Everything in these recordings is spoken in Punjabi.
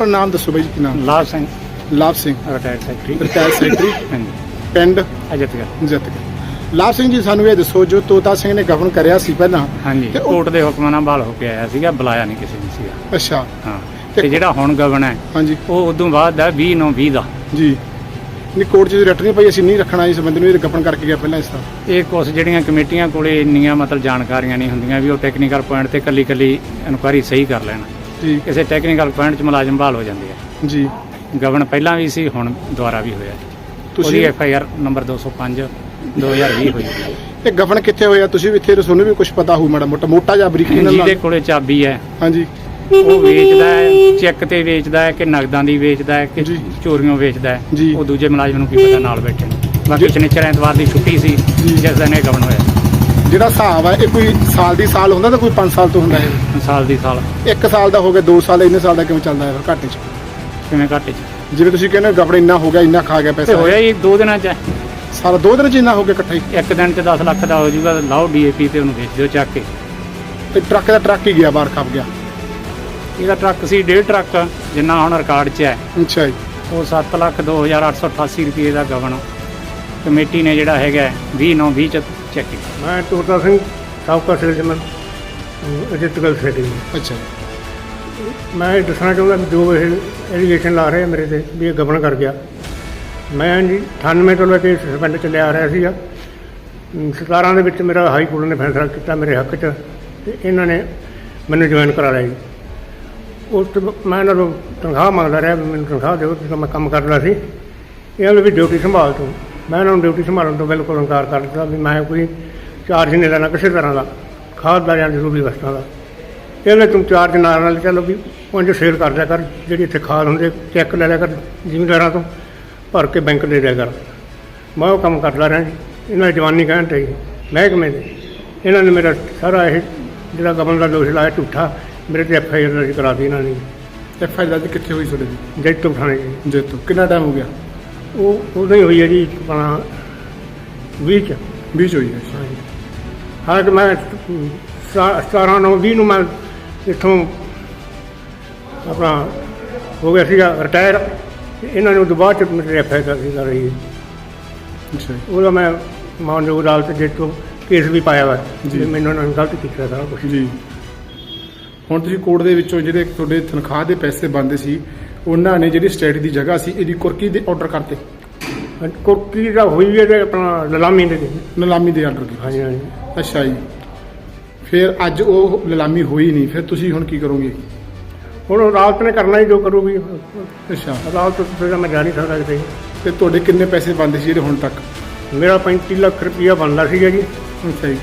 ਆਪਣਾ ਨਾਮ ਦੱਸੋ ਬਾਈ ਜੀ ਕੀ ਨਾਮ? Labh Singh. Labh Singh. Retired secretary. Retire secretary. ਹਾਂਜੀ। ਪਿੰਡ? ਅਜਤਗੜ ਜਿੱਤ ਗਏ ਲਾਭ ਸਿੰਘ ਜੀ ਸਾਨੂੰ ਇਹ ਦੱਸੋ ਜੋ ਤੋਤਾ ਸਿੰਘ ਨੇ ਗਵਨ ਕਰਿਆ ਸੀ ਪਹਿਲਾਂ ਹਾਂਜੀ ਤੇ ਉਹ- ਕੋਰਟ ਦੇ ਹੁਕਮਾਂ ਨਾਲ ਬਹਾਲ ਹੋ ਕੇ ਆਇਆ ਸੀਗਾ ਬੁਲਾਇਆ ਨਹੀਂ ਕਿਸੇ ਨੇ ਸੀਗਾ। ਅੱਛਾ। ਹਾਂ ਤੇ- ਜਿਹੜਾ ਹੁਣ ਗਵਨ ਹੈ ਹਾਂਜੀ। ਉਹ ਉਦੋਂ ਬਾਅਦ ਦਾ 20 9 20 ਦਾ। ਜੀ। ਨਹੀਂ ਕੋਰਟ 'ਚ ਰਿਟਰਨ ਨਹੀਂ ਪਈ ਅਸੀਂ ਨਹੀਂ ਰੱਖਣਾ ਇਸ ਬੰਦੇ ਨੂੰ ਇਹ ਗਵਨ ਕਰਕੇ ਗਿਆ ਪਹਿਲਾਂ ਇਸ ਤਰ੍ਹਾਂ। ਇਹ ਕੁਛ ਜਿਹੜੀਆਂ ਕਮੇਟੀਆਂ ਕੋਲੇ ਇੰਨੀਆਂ ਮਤਲਬ ਜਾਣਕਾਰੀਆਂ ਨਹੀਂ ਹੁੰਦੀਆਂ ਵੀ ਉਹ ਟੈਕਨੀਕਲ ਪੁਆਇੰਟ ਤੇ ਕੱਲੀ ਕੱਲੀ ਇਨਕੁਆਰੀ ਸਹੀ ਕਰ ਲੈਣ। ਜੀ ਕਿਸੇ ਟੈਕਨੀਕਲ ਪੁਆਇੰਟ 'ਚ ਮੁਲਾਜ਼ਮ ਬਹਾਲ ਹੋ ਜਾਂਦੇ ਆ। ਜੀ। ਗਵਨ ਪਹਿਲਾਂ ਵੀ ਸੀ ਹੁਣ ਦੁਬਾਰਾ ਵੀ ਹੋਇਆ। ਤੁਸੀਂ ਐਫ ਆਈ ਆਰ ਨੰਬਰ 205 2020 ਹੋਈ। ਇਹ ਗਵਨ ਕਿੱਥੇ ਹੋਇਆ? ਤੁਸੀਂ ਵੀ ਇੱਥੇ ਤੁਹਾਨੂੰ ਵੀ ਕੁਝ ਪਤਾ ਹੋਊ ਮਾੜਾ ਮੋਟਾ। ਮੋਟਾ ਜਾਂ ਬਰੀਕੀ ਨਾਲ ਜਿਹਦੇ ਕੋਲੇ ਚਾਬੀ ਹੈ। ਹਾਂਜੀ। ਉਹ ਵੇਚਦਾ ਹੈ ਚੈੱਕ ਤੇ ਵੇਚਦਾ ਹੈ ਕਿ ਨਗਦਾਂ ਦੀ ਵੇਚਦਾ ਹੈ ਕਿ ਜੀ। ਚੋਰੀਆਂ ਵੇਚਦਾ ਜੀ। ਹੈ ਉਹ ਦੂਜੇ ਮੁਲਾਜ਼ਮ ਨੂੰ ਕੀ ਪਤਾ ਨਾਲ ਬੈਠੇ ਨੇ। ਬਾਕੀ ਜੀ। ਸ਼ਨੀਚਰ ਐਤਵਾਰ ਦੀ ਛੁੱਟੀ ਸੀ। ਜਿਸ ਦਿਨ ਇਹ ਗਵਨ ਹੋਇਆ। ਜਿਹੜਾ ਹਿਸਾਬ ਹੈ ਇਹ ਕੋਈ ਸਾਲ ਦੀ ਸਾਲ ਹੁੰਦਾ ਤਾਂ ਕੋਈ 5 ਸਾਲ ਤੋਂ ਹੁੰਦਾ ਹੈ ਸਾਲ ਦੀ ਸਾਲ। ਇੱਕ ਸਾਲ ਦਾ ਹੋ ਗਿਆ 2 ਸਾਲ ਇੰਨੇ ਸਾਲ ਦਾ ਕਿਵੇਂ ਚੱਲਦਾ ਹੈ ਫਿਰ ਘਾਟੇ 'ਚ? ਕਿਵੇਂ ਘਾਟੇ ਚ? ਜਿਵੇਂ ਤੁਸੀਂ ਕਹਿੰਦੇ ਹੋ ਗਵਨ ਇੰਨਾ ਹੋ ਗਿਆ ਇੰਨਾ ਖਾ ਗਿਆ ਤੇ ਪੈਸਾ। ਹੋਇਆ ਹੀ ਦੋ ਦਿਨਾਂ ਚ। ਹੈ। ਸਾਰਾ ਦੋ ਦਿਨ 'ਚ ਇੰਨਾ ਹੋ ਗਿਆ ਇਕੱਠਾ ਹੀ? ਇੱਕ ਦਿਨ ਚ 10 ਲੱਖ ਦਾ ਹੋ ਜਾਊਗਾ ਲਾਓ ਡੀਏਪੀ ਤੇ ਉਹਨੂੰ ਵੇਚ ਦਿਓ ਚੱਕ ਕੇ। ਤੇ ਟਰੱਕ ਦਾ ਟਰੱਕ ਹੀ ਗਿਆ ਬਾਹਰ ਖੱਪ ਗਿਆ? ਇਹਦਾ ਟਰੱਕ ਸੀ ਡੇਢ ਟਰੱਕ ਜਿੰਨਾ ਹੁਣ ਰਿਕਾਰਡ 'ਚ ਹੈ। ਅੱਛਾ ਜੀ। ਉਹ 7 ਲੱਖ 2888 ਰੁਪਏ ਦਾ ਗਵਨ। ਕਮੇਟੀ ਨੇ ਜਿਹੜਾ ਹੈਗਾ 20 9 20 ਚ ਚੈੱਕ ਕੀਤਾ। ਮੈਂ ਤੋਤਾ ਸਿੰਘ ਸਾਬਕਾ ਸੇਲਜ਼ਮੈਨ ਅਜਿਤਗਲ ਸੈਟਿੰਗ ਅੱਛਾ। ਮੈਂ ਇਹ ਦੱਸਣਾ ਚਾਹੁੰਦਾ ਵੀ ਜੋ ਇਹ ਐਲੀਗੇਸ਼ਨ ਲਾ ਰਹੇ ਆ ਮੇਰੇ ਤੇ ਵੀ ਇਹ ਗਵਨ ਕਰ ਗਿਆ। ਮੈਂ ਜੀ 98 ਤੋਂ ਲੈ ਕੇ ਸਸਪੈਂਡ ਚ ਲਿਆ ਰਿਹਾ ਸੀਗਾ। ਅਮ 17 ਦੇ ਵਿੱਚ ਮੇਰਾ ਹਾਈ ਕੋਰਟ ਨੇ ਫੈਸਲਾ ਕੀਤਾ ਮੇਰੇ ਹੱਕ 'ਚ ਤੇ ਇਹਨਾਂ ਨੇ ਮੈਨੂੰ ਜੁਆਇਨ ਕਰਾ ਲਿਆ ਜੀ। ਉਸ ਤੋਂ ਮੈਂ ਇਹਨਾਂ ਨੂੰ ਤਨਖਾਹ ਮੰਗਦਾ ਰਿਹਾ ਮੈਨੂੰ ਤਨਖਾਹ ਦਿਓ ਜਦੋਂ ਮੈਂ ਕੰਮ ਕਰਦਾ ਸੀ। ਇਹਨਾਂ ਨੂੰ ਵੀ ਡਿਊਟੀ ਸੰਭਾਲ ਤੋਂ। ਮੈਂ ਇਹਨਾਂ ਨੂੰ ਡਿਊਟੀ ਸੰਭਾਲਣ ਤੋਂ ਬਿਲਕੁਲ ਇਨਕਾਰ ਕਰ ਦਿੱਤਾ ਵੀ ਮੈਂ ਕੋਈ ਚਾਰਜ ਨਹੀਂ ਲੈਣਾ ਕਿਸੇ ਤਰ੍ਹਾਂ ਦਾ ਖਾਦ ਦਾ ਜਾਂ ਜ਼ਰੂਰੀ ਵਸਤਾਂ ਦਾ। ਇਹਨੇ ਤੂੰ ਚਾਰਜ ਨਾਲ ਨਾਲ ਚਲੋ ਵੀ ਉਂਝ ਸੇਲ ਕਰ ਦਿਆ ਕਰ ਜਿਹੜੀ ਇੱਥੇ ਖਾਦ ਹੁੰਦੇ ਚੈੱਕ ਲੈ ਲਿਆ ਕਰ ਜ਼ਿਮੀਂਦਾਰਾਂ ਤੋਂ ਭਰ ਕੇ ਬੈਂਕ ਦੇ ਦਿਆ ਕਰ। ਮੈਂ ਉਹ ਕੰਮ ਕਰਦਾ ਰਿਹਾ ਜੀ। ਇਹਨਾਂ ਜਵਾਨੀ ਕਹਿਣ ਤੇ ਮਹਿਕਮੇ ਦੇ। ਇਹਨਾਂ ਨੇ ਮੇਰਾ ਸਾਰਾ ਇਹ ਜਿਹੜਾ ਗਵਨ ਦਾ ਦੋਸ਼ ਲਾਇਆ ਝੂਠਾ ਮੇਰੇ ਤੇ ਐਫ ਆਈ ਆਰ ਦਰਜ ਕਰਾ ਦਿੱਤੀ ਇਹਨਾਂ ਨੇ। ਐਫ ਆਈ ਆਰ ਕਿੱਥੇ ਹੋਈ ਤੁਹਾਡੇ ਦੀ ਜੈਤੋ ਥਾਣੇ ਜੀ। ਜੇਤੂ ਕਿੰਨਾ ਟਾਈਮ ਹੋ ਗਿਆ? ਉਹ ਉਦੋਂ ਹੀ ਹੋਈ ਹੈ ਜੀ ਆਪਣਾ 20 ਚ। 20 ਹੋਈ ਹੈ। ਹਾਂਜੀ। ਹਾਲਾਂਕਿ ਮੈਂ 17 ਨੂੰ 20 ਨੂੰ ਮੈਂ ਇੱਥੋਂ ਆਪਣਾ ਹੋ ਗਿਆ ਸੀਗਾ ਰਿਟਾਇਰ। ਇਹਨਾਂ ਨੇ ਉਦੋਂ ਬਾਅਦ ਚ ਆਰ ਦਰਜ ਕਰ ਰਹੀ ਹੈ ਅੱਛਾ ਜੀ। ਉਹਦਾ ਮੈਂ ਮਾਨਯੋਗ ਅਦਾਲਤ ਦੇ ਤੋਂ ਕੇਸ ਵੀ ਪਾਇਆ ਵਾ। ਜੀ। ਜੀ ਮੈਨੂੰ ਉਹਨਾਂ ਨੇ ਗਲਤ ਕੀਤਾ ਸਾਰਾ ਕੁਝ ਜੀ। ਹੁਣ ਤੁਸੀਂ ਕੋਰਟ ਦੇ ਵਿੱਚੋਂ ਜਿਹੜੇ ਤੁਹਾਡੇ ਤਨਖਾਹ ਦੇ ਪੈਸੇ ਬੰਦੇ ਸੀ ਉਹਨਾਂ ਨੇ ਜਿਹੜੀ ਸਟੇਟ ਦੀ ਜਗ੍ਹਾ ਸੀ ਇਹਦੀ ਕੁਰਕੀ ਦੇ ਆਰਡਰ ਕਰਤੇ। ਕੁਰਕੀ ਦਾ ਹੋਈ ਹੈ ਤੇ ਆਪਣਾ ਲਲਾਮੀ ਦੇ ਦੇ ਨਿਲਾਮੀ ਦੇ ਆਰਡਰ ਕੀਤੇ ਹਾਂਜੀ ਹਾਂਜੀ। ਅੱਛਾ ਜੀ। ਫਿਰ ਅੱਜ ਉਹ ਨਿਲਾਮੀ ਹੋਈ ਨਹੀਂ ਫਿਰ ਤੁਸੀਂ ਹੁਣ ਕੀ ਕਰੋਗੇ? ਹੁਣ ਅਦਾਲਤ ਨੇ ਕਰਨਾ ਹੀ ਜੋ ਕਰੂਗੀ। ਅੱਛਾ। ਅਦਾਲਤ ਤੋਂ ਤਾਂ ਮੈਂ ਜਾ ਨਹੀਂ ਸਕਦਾ ਕਿਤੇ। ਤੇ ਤੁਹਾਡੇ ਕਿੰਨੇ ਪੈਸੇ ਬੰਦੇ ਸੀ ਜਿਹੜੇ ਹੁਣ ਤੱਕ? ਮੇਰਾ 35 ਲੱਖ ਰੁਪਇਆ ਬਣਦਾ ਸੀਗਾ ਜੀ। ਅੱਛਾ ਜੀ।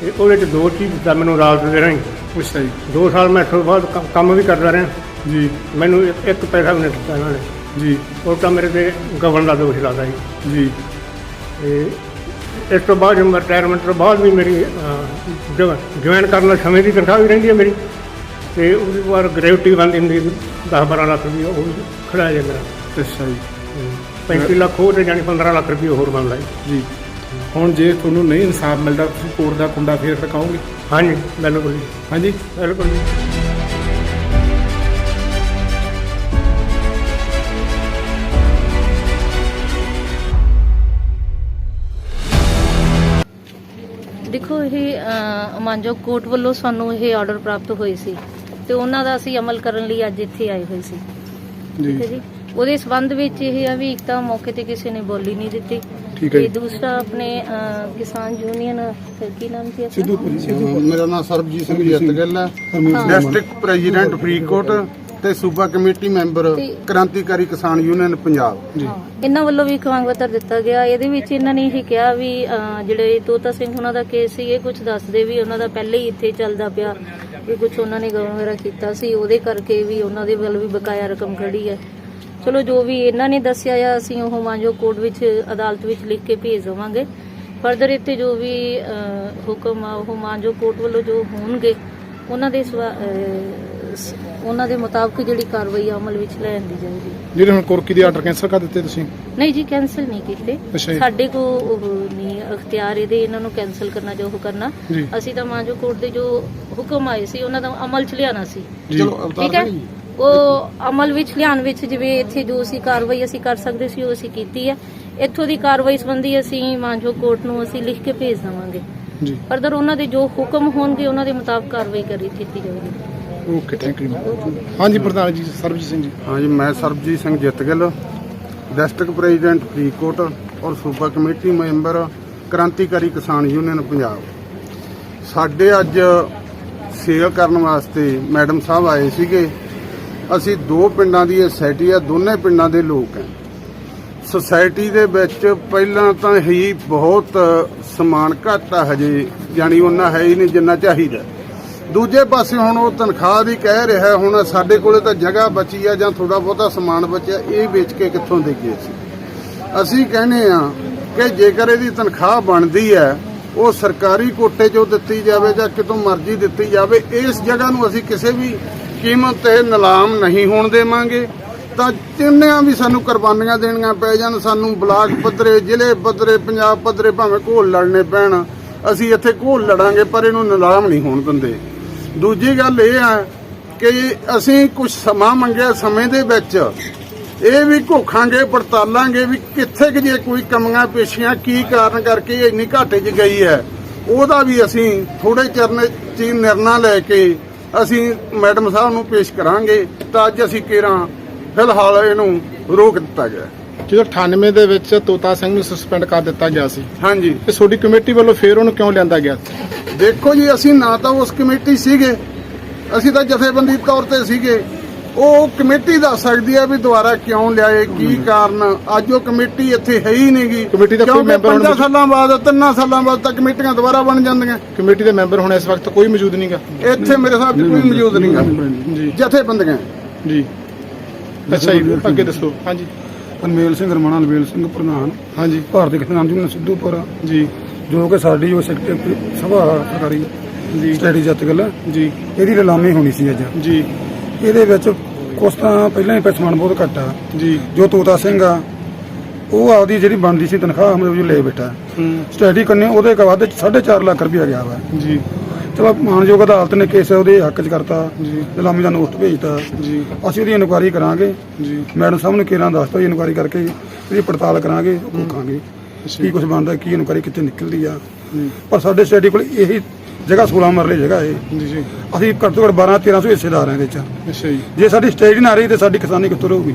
ਤੇ ਉਹਦੇ ਚ ਦੋ ਚੀਜ਼ ਦਿੱਤਾ ਮੈਨੂੰ ਅਦਾਲਤ ਦੇ ਰਾਹੀਂ। ਅੱਛਾ ਜੀ। ਦੋ ਸਾਲ ਮੈਂ ਇਸ ਤੋਂ ਬਾਅਦ ਕੰਮ- ਕੰਮ ਵੀ ਕਰਦਾ ਰਿਹਾ। ਜੀ ਮੈਨੂੰ ਇੱਕ- ਇੱਕ ਪੈਸਾ ਵੀ ਨਹੀਂ ਦਿੱਤਾ ਇਹਨਾਂ ਨੇ। ਜੀ। ਉਹ ਤਾਂ ਮੇਰੇ ਤੇ ਗਵਰਨ ਦਾ ਦੋਸ਼ ਲਾਦਾ ਜੀ। ਜੀ। ਤੇ ਇਸ ਤੋਂ ਬਾਅਦ ਜਦੋਂ ਰਿਟਾਇਰਮੈਂਟ ਤੋਂ ਬਾਅਦ ਵੀ ਮੇਰੀ ਜੁਆਇਨ ਕਰਨ ਦਾ ਸਮੇਂ ਦੀ ਤਨਖਾਹ ਵੀ ਰਹਿੰਦੀ ਹੈ ਮੇਰੀ। ਤੇ ਉਹਦੇ ਬਾਅਦ ਗ੍ਰੈਵਿਟੀ ਬੰਦ ਹੁੰਦੀ 10 12 ਲੱਖ ਰੁਪਏ ਉਹ ਵੀ ਖੜਾ ਜਾ ਮੇਰਾ। ਅੱਛਾ ਜੀ। 35 ਲੱਖ ਹੋਰ ਤੇ ਜਾਨੀ 15 ਲੱਖ ਰੁਪਏ ਹੋਰ ਬਣਦਾ ਜੀ। ਜੀ। ਹੁਣ ਜੇ ਤੁਹਾਨੂੰ ਨਹੀਂ ਇਨਸਾਫ ਮਿਲਦਾ ਤੁਸੀਂ ਕੋਰਟ ਦਾ ਕੁੰਡਾ ਫੇਰ ਖੜਕਾਓਗੇ ਹਾਂਜੀ ਬਿਲਕੁਲ ਜੀ। ਹਾਂਜੀ। ਬਿਲਕੁਲ ਜੀ। ਦੇਖੋ ਇਹ ਅ, ਮਾਨਜੋ ਕੋਰਟ ਵੱਲੋਂ ਸਾਨੂੰ ਇਹ ਆਰਡਰ ਪ੍ਰਾਪਤ ਹੋਏ ਸੀ। ਤੇ ਉਹਨਾਂ ਦਾ ਅਸੀਂ ਅਮਲ ਕਰਨ ਲਈ ਅੱਜ ਇੱਥੇ ਆਏ ਹੋਏ ਸੀ। ਜੀ ਠੀਕ ਹੈ ਜੀ। ਉਹਦੇ ਸਬੰਧ ਵਿੱਚ ਇਹ ਆ ਵੀ ਇੱਕ ਤਾਂ ਮੌਕੇ ਤੇ ਕਿਸੇ ਨੇ ਬੋਲੀ ਨਹੀਂ ਦਿੱਤੀ। ਠੀਕ ਹੈ ਤੇ ਜੀ। ਦੂਸਰਾ ਆਪਣੇ ਕਿਸਾਨ ਯੂਨੀਅਨ ਕੀ ਨਾਮ ਸੀ ਸਿੱਧੂਪੁਰੀ ਮੇਰਾ ਨਾਮ ਸਰਬਜੀਤ ਸਿੰਘ ਜੱਤਗਿੱਲ ਹੈ। ਹਾਂ। District president Faridkot. ਤੇ ਸੂਬਾ ਕਮੇਟੀ ਮੈਂਬਰ ਤੇ- ਕ੍ਰਾਂਤੀਕਾਰੀ ਕਿਸਾਨ ਯੂਨੀਅਨ ਪੰਜਾਬ। ਜੀ ਇਹਨਾਂ ਵੱਲੋਂ ਵੀ ਮੰਗ ਪੱਤਰ ਦਿੱਤਾ ਗਿਆ। ਇਹਦੇ ਵਿੱਚ ਇਹਨਾਂ ਨੇ ਇਹ ਕਿਹਾ ਵੀ ਜਿਹੜੇ ਤੋਤਾ ਸਿੰਘ ਉਹਨਾਂ ਦਾ ਕੇਸ ਸੀ ਇਹ ਕੁਝ ਦੱਸਦੇ ਵੀ ਉਹਨਾਂ ਦਾ ਪਹਿਲੇ ਹੀ ਇੱਥੇ ਚੱਲਦਾ ਪਿਆ ਵੀ ਕੁਝ ਉਹਨਾਂ ਨੇ ਗਵਨ ਵਗੈਰਾ ਕੀਤਾ ਸੀ। ਉਹਦੇ ਕਰਕੇ ਵੀ ਉਹਨਾਂ ਦੇ ਵੱਲ ਵੀ ਬਕਾਇਆ ਰਕਮ ਖੜੀ ਹੈ। ਚਲੋ ਜੋ ਵੀ ਇਹਨਾਂ ਨੇ ਦੱਸਿਆ ਆ ਅਸੀਂ ਉਹ ਮਾਂਜੋ ਕੋਰਟ ਵਿੱਚ ਅਦਾਲਤ ਵਿੱਚ ਲਿਖ ਕੇ ਭੇਜ ਦੇਵਾਂਗੇ। ਫਰਦਰ ਇੱਥੇ ਜੋ ਵੀ ਹੁਕਮ ਆ ਉਹ ਮਾਂਜੋ ਕੋਰਟ ਵੱਲੋਂ ਜੋ ਹੋਣਗੇ ਉਹਨਾਂ ਦੇ ਸਵਾ- ਸ- ਉਹਨਾਂ ਦੇ ਮੁਤਾਬਕ ਜਿਹੜੀ ਕਾਰਵਾਈ ਆ ਅਮਲ ਵਿੱਚ ਲੈਂਦੀ ਜਾਏਗੀ। ਜਿਹੜੇ ਹੁਣ ਕੁਰਕੀ ਦੇ ਆਰਡਰ ਕੈਂਸਲ ਕਰ ਦਿੱਤੇ ਤੁਸੀਂ? ਨਹੀਂ ਜੀ ਕੈਨਸਲ ਨਹੀਂ ਕੀਤੇ। ਜੀ। ਸਾਡੇ ਕੋ ਉਹ ਨਹੀਂ ਅਖਤਿਆਰ ਇਹਦੇ ਇਹਨਾਂ ਨੂੰ ਕੈਨਸਲ ਕਰਨਾ ਜੋ ਉਹ ਕਰਨਾ। ਜੀ। ਅਸੀਂ ਤਾਂ ਮਾਂਜੋ ਕੋਰਟ ਦੇ ਜੋ ਹੁਕਮ ਆਏ ਸੀ ਉਹਨਾਂ ਦਾ ਅਮਲ ਚ ਲਿਆਣਾ ਸੀ। ਜੀ। ਚਲੋ ਅਵਤਾਰ ਠੀਕ ਹੈ? ਸਿੰਘ ਜੀ। ਉਹ ਅਮਲ ਵਿੱਚ ਲਿਆਉਣ ਵਿੱਚ ਜਿਵੇਂ ਇੱਥੇ ਜੋ ਅਸੀਂ ਕਾਰਵਾਈ ਅਸੀਂ ਕਰ ਸਕਦੇ ਸੀ ਉਹ ਅਸੀਂ ਕੀਤੀ ਹੈ। ਇੱਥੋਂ ਦੀ ਕਾਰਵਾਈ ਸੰਬੰਧੀ ਅਸੀਂ ਮਾਨਜੋ ਕੋਰਟ ਨੂੰ ਅਸੀਂ ਲਿਖ ਕੇ ਭੇਜ ਦੇਵਾਂਗੇ। ਜੀ। ਫਰਦਰ ਉਹਨਾਂ ਦੇ ਜੋ ਹੁਕਮ ਹੋਣਗੇ ਉਹਨਾਂ ਦੇ ਮੁਤਾਬਕ ਕਾਰਵਾਈ ਕਰੀ ਕੀਤੀ ਜਾਵੇਗੀ ਓਕੇ ਥੈਂਕ ਯੂ ਹਾਂਜੀ ਪ੍ਰਧਾਨ ਜੀ, ਸਰਬਜੀਤ ਸਿੰਘ ਜੀ। ਹਾਂਜੀ, ਮੈਂ ਸਰਬਜੀਤ ਸਿੰਘ ਜਿੱਤ ਗਿੱਲ ਡਿਸਟ੍ਰਿਕਟ ਪ੍ਰੈਜ਼ੀਡੈਂਟ ਫਰੀਦਕੋਟ ਔਰ ਸੂਬਾ ਕਮੇਟੀ ਮੈਂਬਰ, ਕ੍ਰਾਂਤੀਕਾਰੀ ਕਿਸਾਨ ਯੂਨੀਅਨ ਪੰਜਾਬ। ਸਾਡੇ ਅੱਜ ਸੇਲ ਕਰਨ ਵਾਸਤੇ ਮੈਡਮ ਸਾਹਿਬ ਆਏ ਸੀਗੇ। ਅਸੀਂ ਦੋ ਪਿੰਡਾਂ ਦੀ ਸੋਸਾਇਟੀ ਆ, ਦੋਨੇ ਪਿੰਡਾਂ ਦੇ ਲੋਕ ਆ। ਸੁਸਾਇਟੀ ਦੇ ਵਿੱਚ ਪਹਿਲਾਂ ਤਾਂ ਹੀ ਬਹੁਤ ਸਮਾਨ ਘੱਟ ਆ ਹਜੇ ਯਾਨੀ ਉਹਨਾਂ ਹੈ ਹੀ ਨਹੀਂ ਜਿੰਨਾ ਚਾਹੀਦਾ। ਦੂਜੇ ਪਾਸੇ ਹੁਣ ਉਹ ਤਨਖਾਹ ਦੀ ਕਹਿ ਰਿਹਾ, ਹੁਣ ਸਾਡੇ ਕੋਲੇ ਤਾਂ ਜਗ੍ਹਾ ਬਚੀ ਆ ਜਾਂ ਥੋੜਾ ਬਹੁਤਾ ਸਮਾਨ ਬਚਿਆ, ਇਹ ਵੇਚ ਕੇ ਕਿੱਥੋਂ ਦੇਈਏ ਅਸੀਂ? ਅਸੀਂ ਕਹਿੰਦੇ ਆ ਕਿ ਜੇਕਰ ਇਹਦੀ ਤਨਖਾਹ ਬਣਦੀ ਹੈ, ਉਹ ਸਰਕਾਰੀ ਕੋਟੇ 'ਚੋਂ ਦਿੱਤੀ ਜਾਵੇ ਜਾਂ ਕਿਤੋਂ ਮਰਜ਼ੀ ਦਿੱਤੀ ਜਾਵੇ, ਇਸ ਜਗ੍ਹਾ ਨੂੰ ਅਸੀਂ ਕਿਸੇ ਵੀ ਕੀਮਤ ਤੇ ਨਿਲਾਮ ਨਹੀਂ ਹੋਣ ਦੇਵਾਂਗੇ। ਤਾਂ ਜਿੰਨੀਆਂ ਵੀ ਸਾਨੂੰ ਕੁਰਬਾਨੀਆਂ ਦੇਣੀਆਂ ਪੈ ਜਾਣ, ਸਾਨੂੰ ਬਲਾਕ ਪੱਧਰੇ, ਜ਼ਿਲ੍ਹੇ ਪੱਧਰੇ, ਪੰਜਾਬ ਪੱਧਰੇ ਭਾਵੇਂ ਘੋਲ ਲੜਨੇ ਪੈਣ, ਅਸੀਂ ਇੱਥੇ ਘੋਲ ਲੜਾਂਗੇ, ਪਰ ਇਹਨੂੰ ਨਿਲਾਮ ਨਹੀਂ ਹੋਣ ਦਿੰਦੇ। ਦੂਜੀ ਗੱਲ ਇਹ ਹੈ ਕਿ ਅਸੀਂ ਕੁਝ ਸਮਾਂ ਮੰਗਿਆ ਸਮੇਂ ਦੇ ਵਿੱਚ, ਇਹ ਵੀ ਘੋਖਾਂਗੇ, ਪੜਤਾਲਾਂਗੇ ਵੀ ਕਿੱਥੇ ਕਿ ਜੇ ਕੋਈ ਕਮੀਆਂ ਪੇਸ਼ੀਆਂ ਕੀ ਕਾਰਨ ਕਰਕੇ ਇੰਨੀ ਘਾਟੇ 'ਚ ਗਈ ਹੈ। ਉਹਦਾ ਵੀ ਅਸੀਂ ਥੋੜੇ ਚਰਨ 'ਚ ਨਿਰਣਾ ਲੈ ਕੇ ਅਸੀਂ ਮੈਡਮ ਸਾਹਿਬ ਨੂੰ ਪੇਸ਼ ਕਰਾਂਗੇ ਤਾਂ ਅੱਜ ਅਸੀਂ ਕੇਰਾਂ ਫਿਲਹਾਲ ਇਹਨੂੰ ਰੋਕ ਦਿੱਤਾ ਗਿਆ। ਜਦੋਂ 98 ਦੇ ਵਿੱਚ ਤੋਤਾ ਸਿੰਘ ਨੂੰ ਸਸਪੈਂਡ ਕਰ ਦਿੱਤਾ ਗਿਆ ਸੀ। ਹਾਂਜੀ। ਤੇ ਤੁਹਾਡੀ ਕਮੇਟੀ ਵੱਲੋਂ ਫੇਰ ਉਹਨੂੰ ਕਿਉਂ ਲਿਆਂਦਾ ਗਿਆ? ਦੇਖੋ ਜੀ ਅਸੀਂ ਨਾ ਤਾਂ ਉਸ ਕਮੇਟੀ ਸੀਗੇ ਅਸੀਂ ਤਾਂ ਜਥੇਬੰਦੀ ਤੌਰ ਤੇ ਸੀਗੇ। ਉਹ ਕਮੇਟੀ ਦੱਸ ਸਕਦੀ ਹੈ ਵੀ ਦੁਬਾਰਾ ਕਿਉਂ ਲਿਆਏ ਕੀ ਕਾਰਨ? ਅੱਜ ਉਹ ਕਮੇਟੀ ਇੱਥੇ ਹੈ ਹੀ ਨਹੀਂਗੀ ਕਮੇਟੀ ਦਾ ਕੋਈ ਮੈਂਬਰ ਹੁਣ ਪੰਜਾਂ ਸਾਲਾਂ ਬਾਅਦ ਤਿੰਨਾਂ ਸਾਲਾਂ ਬਾਅਦ ਤਾਂ ਕਮੇਟੀਆਂ ਦੁਬਾਰਾ ਬਣ ਜਾਂਦੀਆਂ। ਕਮੇਟੀ ਦੇ ਮੈਂਬਰ ਹੁਣ ਇਸ ਵਕਤ ਕੋਈ ਮੌਜੂਦ ਨਹੀਂਗਾ ਇੱਥੇ ਮੇਰੇ ਹਿਸਾਬ 'ਚ ਕੋਈ ਮੌਜੂਦ ਨਹੀਂਗਾ ਜੀ। ਜਥੇਬੰਦੀਆਂ। ਜੀ। ਅੱਛਾ ਜੀ ਅੱਗੇ ਦੱਸੋ। ਹਾਂਜੀ। ਅਨਮੇਲ ਸਿੰਘ ਰਮਾਣਾ ਲਵੇਲ ਸਿੰਘ ਪ੍ਰਧਾਨ। ਹਾਂਜੀ। ਭਾਰਤੀ ਕਿਸਾਨ ਯੂਨੀਅਨ ਸਿੱਧੂਪੁਰ ਜੀ। ਜੋ ਕਿ ਸਾਡੀ ਜੋ ਸੈਕਟਰੀ ਸਭਾ ਸਰਕਾਰੀ ਜੀ। ਸਟੇਡੀ ਜੱਤ ਗੱਲ। ਜੀ। ਇਹਦੀ ਨਿਲਾਮੀ ਹੋਣੀ ਸੀ ਅੱਜ। ਜੀ। ਇਹਦੇ ਵਿੱਚ ਕੁਛ ਤਾਂ ਪਹਿਲਾਂ ਹੀ ਪੈਸਮਾਨ ਬਹੁਤ ਘੱਟ ਆ। ਜੀ। ਜੋ ਤੋਤਾ ਸਿੰਘ ਆ ਉਹ ਆਪਦੀ ਜਿਹੜੀ ਬਣਦੀ ਸੀ ਤਨਖਾਹ ਮਤਲਬ ਜੋ ਲੈ ਬੈਠਾ। ਸਟੇਡੀ ਕੰਨੇ ਉਹਦੇ ਕਾ ਵੱਧ 4.5 ਲੱਖ ਰੁਪਇਆ ਗਿਆ ਵਾ। ਜੀ। ਚਲੋ ਮਾਨਯੋਗ ਅਦਾਲਤ ਨੇ ਕੇਸ ਉਹਦੇ ਹੱਕ 'ਚ ਕਰਤਾ। ਜੀ। ਨਿਲਾਮੀ ਦਾ ਨੋਟ ਭੇਜਤਾ। ਜੀ। ਅਸੀਂ ਉਹਦੀ ਇਨਕੁਆਇਰੀ ਕਰਾਂਗੇ। ਜੀ। ਮੈਡਮ ਸਾਹਿਬ ਨੂੰ ਕਿਹਨਾਂ ਦੱਸਤਾ ਜੀ ਇਨਕੁਆਇਰੀ ਕਰਕੇ ਇਹਦੀ ਪੜਤਾਲ ਕਰਾਂਗੇ ਦੇਖਾਂਗੇ ਕੀ ਕੁਝ ਬਣਦਾ ਕੀ ਇਨਕੁਆਇਰੀ ਕਿੱਥੇ ਨਿਕਲਦੀ ਆ। ਪਰ ਸਾਡੇ ਸਟੇਡੀ ਕੋਲ ਇਹੀ ਜਗ੍ਹਾ 16 ਮਰਲੇ ਜਗ੍ਹਾ ਹੈ ਜੀ ਅਸੀਂ ਘੱਟ ਤੋਂ ਘੱਟ 12 1300 ਹਿੱਸੇਦਾਰ ਹਾਂ ਇਹਦੇ ਚ। ਅੱਛਾ ਜੀ। ਜੇ ਸਾਡੀ ਸਟੇਡੀ ਨਾ ਰਹੀ ਤੇ ਸਾਡੀ ਕਿਸਾਨੀ ਕਿੱਥੋਂ ਰਹੂਗੀ?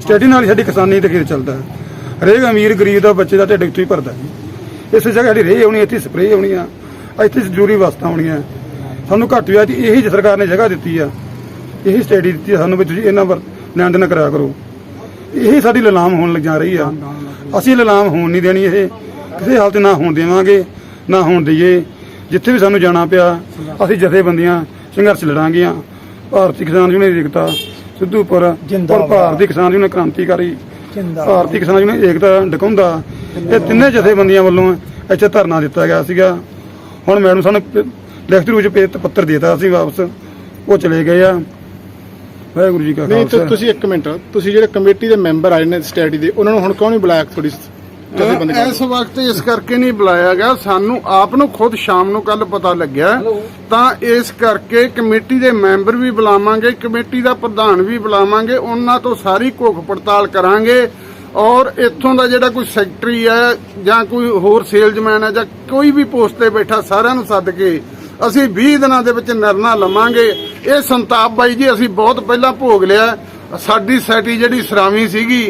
ਸਟੇਡੀ ਨਾਲ ਸਾਡੀ ਕਿਸਾਨੀ ਤੇ ਖੇਤ ਚੱਲਦਾ ਹਰੇਕ ਅਮੀਰ ਗਰੀਬ ਦਾ ਬੱਚੇ ਦਾ ਢਿੱਡ ਇੱਥੋਂ ਹੀ ਭਰਦਾ। ਇਸ ਜਗ੍ਹਾ ਸਾਡੀ ਰੇਹ ਆਉਣੀ ਇੱਥੇ ਸਪਰੇਅ ਆਉਣੀ ਆ। ਇੱਥੇ ਜ਼ਰੂਰੀ ਵਸਤਾਂ ਆਉਣੀਆਂ ਸਾਨੂੰ ਘੱਟ ਵਿਆਜ ਦੀ ਇਹੀ ਸਰਕਾਰ ਨੇ ਜਗ੍ਹਾ ਦਿੱਤੀ ਆ। ਇਹੀ ਸਟੇਡੀ ਦਿੱਤੀ ਸਾਨੂੰ ਵੀ ਤੁਸੀਂ ਇਹਨਾਂ ਪਰ ਨਿਆਂ ਨਾ ਕਰਿਆ ਕਰੋ। ਇਹੀ ਸਾਡੀ ਲਲਾਮ ਹੋਣ ਲੱਗ ਜਾ ਰਹੀ ਆ। ਅਸੀਂ ਲਲਾਮ ਹੋਣ ਨਹੀਂ ਦੇਣੀ ਇਹ। ਕਿਸੇ ਹਾਲਤ ਨਾ ਹੋਣ ਦੇਵਾਂਗੇ ਨਾ ਹੋਣ ਦਈਏ। ਜਿੱਥੇ ਵੀ ਸਾਨੂੰ ਜਾਣਾ ਪਿਆ ਅਸੀਂ ਜਥੇਬੰਦੀਆਂ ਸੰਘਰਸ਼ ਲੜਾਂਗੀਆਂ। ਭਾਰਤੀ ਕਿਸਾਨ ਯੂਨੀਅਨ ਏਕਤਾ ਸਿੱਧੂਪੁਰ ਔਰ ਭਾਰਤੀ ਕਿਸਾਨ ਯੂਨੀਅਨ ਕ੍ਰਾਂਤੀਕਾਰੀ। ਭਾਰਤੀ ਕਿਸਾਨ ਯੂਨੀਅਨ ਏਕਤਾ ਡਕਾਉਂਦਾ ਇਹ ਤਿੰਨੇ ਜਥੇਬੰਦੀਆਂ ਵੱਲੋਂ ਇੱਥੇ ਧਰਨਾ ਦਿੱਤਾ ਗਿਆ ਸੀਗਾ। ਹੁਣ ਮੈਡਮ ਸਾਨੂੰ ਲਿਖਤੀ ਰੂਪ ਚ ਪੇ- ਪੱਤਰ ਦੇਤਾ ਅਸੀਂ ਵਾਪਸ ਉਹ ਚਲੇ ਗਏ ਆ। ਵਾਹਿਗੁਰੂ ਜੀ ਕਾ ਨਹੀਂ ਤਾਂ ਖਾਲਸਾ ਤੁਸੀਂ ਇੱਕ ਮਿੰਟ ਤੁਸੀਂ ਜਿਹੜੇ ਕਮੇਟੀ ਦੇ ਮੈਂਬਰ ਆਏ ਨੇ ਸਟੇਡੀ ਦੇ ਉਹਨਾਂ ਨੂੰ ਹੁਣ ਕਿਉਂ ਨਹੀਂ ਬੁਲਾਇਆ ਜਥੇਬੰਦੀ ਇਸ ਵਕਤ ਇਸ ਕਰਕੇ ਨਹੀਂ ਬੁਲਾਇਆ ਗਿਆ ਸਾਨੂੰ ਆਪ ਨੂੰ ਖੁਦ ਸ਼ਾਮ ਨੂੰ ਕੱਲ ਪਤਾ ਲੱਗਿਆ। ਤਾਂ ਇਸ ਕਰਕੇ ਕਮੇਟੀ ਦੇ ਮੈਂਬਰ ਵੀ ਬੁਲਾਵਾਂਗੇ ਕਮੇਟੀ ਦਾ ਪ੍ਰਧਾਨ ਵੀ ਬੁਲਾਵਾਂਗੇ ਉਹਨਾਂ ਤੋਂ ਸਾਰੀ ਘੋਖ ਪੜਤਾਲ ਕਰਾਂਗੇ। ਔਰ ਇੱਥੋਂ ਦਾ ਜਿਹੜਾ ਕੋਈ ਸੈਕਟਰੀ ਹੈ ਜਾਂ ਕੋਈ ਹੋਰ ਸੇਲਜ਼ਮੈਨ ਹੈ ਜਾਂ ਕੋਈ ਵੀ ਪੋਸਟ ਤੇ ਬੈਠਾ ਸਾਰਿਆਂ ਨੂੰ ਸੱਦ ਕੇ ਅਸੀਂ 20 ਦਿਨਾਂ ਦੇ ਵਿੱਚ ਨਿਰਣਾ ਲਵਾਂਗੇ। ਇਹ ਸੰਤਾਪ ਬਾਈ ਜੀ, ਅਸੀਂ ਬਹੁਤ ਪਹਿਲਾਂ ਭੋਗ ਲਿਆ। ਸਾਡੀ ਸੈਟੀ ਜਿਹੜੀ ਸਰਾਵੀ ਸੀਗੀ,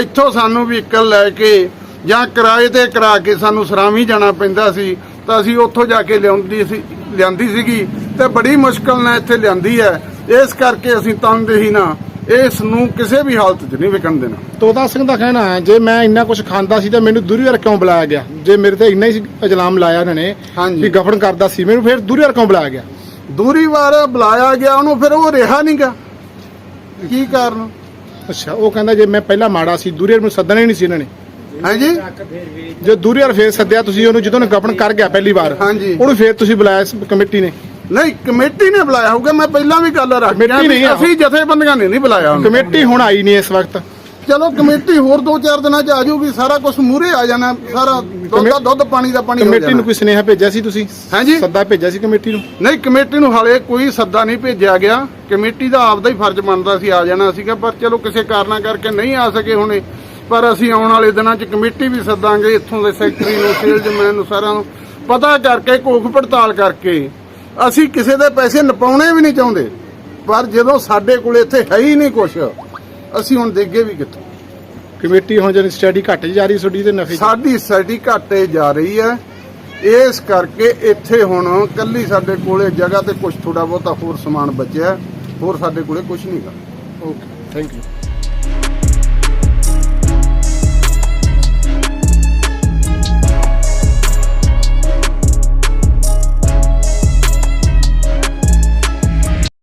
ਇੱਥੋਂ ਸਾਨੂੰ ਵਹੀਕਲ ਲੈ ਕੇ ਜਾਂ ਕਿਰਾਏ ਤੇ ਕਰਾ ਕੇ ਸਾਨੂੰ ਸਰਾਵੀ ਜਾਣਾ ਪੈਂਦਾ ਸੀ, ਤਾਂ ਅਸੀਂ ਉੱਥੋਂ ਜਾ ਕੇ ਲਿਆਉਂਦੀ ਸੀ, ਲਿਆਂਦੀ ਸੀਗੀ ਤੇ ਬੜੀ ਮੁਸ਼ਕਲ ਨਾਲ ਇੱਥੇ ਲਿਆਂਦੀ ਹੈ। ਇਸ ਕਰਕੇ ਅਸੀਂ ਤਨਦੇਹੀ ਨਾ ਇਸ ਨੂੰ ਕਿਸੇ ਵੀ ਹਾਲਤ 'ਚ ਨਹੀਂ ਵਿਕਣ ਦੇਣਾ। ਤੋਤਾ ਸਿੰਘ ਦਾ ਕਹਿਣਾ ਹੈ ਜੇ ਮੈਂ ਇੰਨਾ ਕੁਝ ਖਾਂਦਾ ਸੀ ਤਾਂ ਮੈਨੂੰ ਦੂਰੀ ਵਾਰ ਕਿਉਂ ਬੁਲਾਇਆ ਗਿਆ? ਜੇ ਮੇਰੇ ਤੇ ਇੰਨਾ ਹੀ ਇਲਜ਼ਾਮ ਲਾਇਆ ਉਹਨਾਂ ਨੇ। ਵੀ ਗਫਨ ਕਰਦਾ ਸੀ ਮੈਨੂੰ ਫਿਰ ਦੂਰੀ ਵਾਰ ਕਿਉਂ ਬੁਲਾਇਆ ਗਿਆ? ਦੂਰੀ ਵਾਰ ਬੁਲਾਇਆ ਗਿਆ ਉਹਨੂੰ ਫਿਰ ਉਹ ਰਿਹਾ ਨਹੀਂਗਾ। ਕੀ ਕਾਰਨ? ਅੱਛਾ ਉਹ ਕਹਿੰਦਾ ਜੇ ਮੈਂ ਪਹਿਲਾਂ ਮਾੜਾ ਸੀ ਦੂਰੀ ਵਾਰ ਮੈਨੂੰ ਸੱਦਣਾ ਹੀ ਨਹੀਂ ਸੀ ਇਹਨਾਂ ਨੇ। ਹਾਂਜੀ? ਜੇ ਦੂਰੀ ਵਾਰ ਫੇਰ ਸੱਦਿਆ ਤੁਸੀਂ ਉਹਨੂੰ ਜਦੋਂ ਗਫਨ ਕਰ ਗਿਆ ਪਹਿਲੀ ਵਾਰ ਹਾਂਜੀ। ਉਹਨੂੰ ਫੇਰ ਤੁਸੀਂ ਬੁਲਾਇਆ ਇਸ ਕਮੇਟੀ ਨੇ। ਨਹੀਂ ਕਮੇਟੀ ਨੇ ਬੁਲਾਇਆ ਹੋਊਗਾ ਮੈਂ ਪਹਿਲਾਂ ਵੀ ਗੱਲ ਰੱਖ ਕਮੇਟੀ ਨਹੀਂ ਆ। ਅਸੀਂ ਜਥੇਬੰਦੀਆਂ ਨੇ ਨਹੀਂ ਬੁਲਾਇਆ ਉਹਨੂੰ। ਕਮੇਟੀ ਹੁਣ ਆਈ ਨਹੀਂ ਇਸ ਵਕਤ। ਚਲੋ ਕਮੇਟੀ ਹੋਰ 2-4 ਦਿਨਾਂ 'ਚ ਆ ਜਾਊਗੀ ਸਾਰਾ ਕੁਝ ਮੂਰੇ ਆ ਜਾਣਾ ਸਾਰਾ ਦੁੱਧ ਦਾ ਦੁੱਧ ਪਾਣੀ ਦਾ ਪਾਣੀ ਹੋ ਕਮੇਟੀ ਨੂੰ ਕੋਈ ਸੁਨੇਹਾ ਭੇਜਿਆ ਸੀ ਤੁਸੀਂ? ਹਾਂਜੀ। ਸੱਦਾ ਭੇਜਿਆ ਸੀ ਕਮੇਟੀ ਨੂੰ? ਨਹੀਂ ਕਮੇਟੀ ਨੂੰ ਹਾਲੇ ਕੋਈ ਸੱਦਾ ਨਹੀਂ ਭੇਜਿਆ ਗਿਆ। ਕਮੇਟੀ ਦਾ ਆਪਦਾ ਹੀ ਫਰਜ਼ ਬਣਦਾ ਸੀ ਆ ਜਾਣਾ ਸੀਗਾ ਪਰ ਚਲੋ ਕਿਸੇ ਕਾਰਨਾਂ ਕਰਕੇ ਨਹੀਂ ਆ ਸਕੇ ਹੁਣੇ। ਪਰ ਅਸੀਂ ਆਉਣ ਵਾਲੇ ਦਿਨਾਂ 'ਚ ਕਮੇਟੀ ਵੀ ਸੱਦਾਂਗੇ ਇੱਥੋਂ ਦੇ ਸੈਕਟਰੀ ਨੂੰ ਸੇਲਜ਼ਮੈਨ ਨੂੰ ਸਾਰਿਆਂ ਨੂੰ। ਪਤਾ ਕਰਕੇ ਕੋਖ ਪੜਤਾਲ ਕਰਕੇ। ਅਸੀਂ ਕਿਸੇ ਦੇ ਪੈਸੇ ਨਪਾਉਣੇ ਵੀ ਨਹੀਂ ਚਾਹੁੰਦੇ। ਪਰ ਜਦੋਂ ਸਾਡੇ ਕੋਲ ਇੱਥੇ ਹੈ ਹੀ ਨਹੀਂ ਕੁਛ ਅਸੀਂ ਹੁਣ ਦੇਗੇ ਵੀ ਕਿੱਥੋਂ। ਕਮੇਟੀ ਹੁਣ ਜਿਹੜੀ ਸਟੱਡੀ ਘੱਟ ਜਾ ਰਹੀ ਤੁਹਾਡੀ ਤੇ ਨਫੇ ਸਾਡੀ ਸਟੱਡੀ ਘਾਟੇ ਜਾ ਰਹੀ ਹੈ। ਇਸ ਕਰਕੇ ਇੱਥੇ ਹੁਣ ਕੱਲੀ ਸਾਡੇ ਕੋਲੇ ਜਗ੍ਹਾ ਤੇ ਕੁਝ ਥੋੜਾ ਬਹੁਤਾ ਹੋਰ ਸਮਾਨ ਬਚਿਆ। ਹੋਰ ਸਾਡੇ ਕੋਲੇ ਕੁਝ ਨਹੀਂਗਾ ਓਕੇ ਥੈਂਕ ਯੂ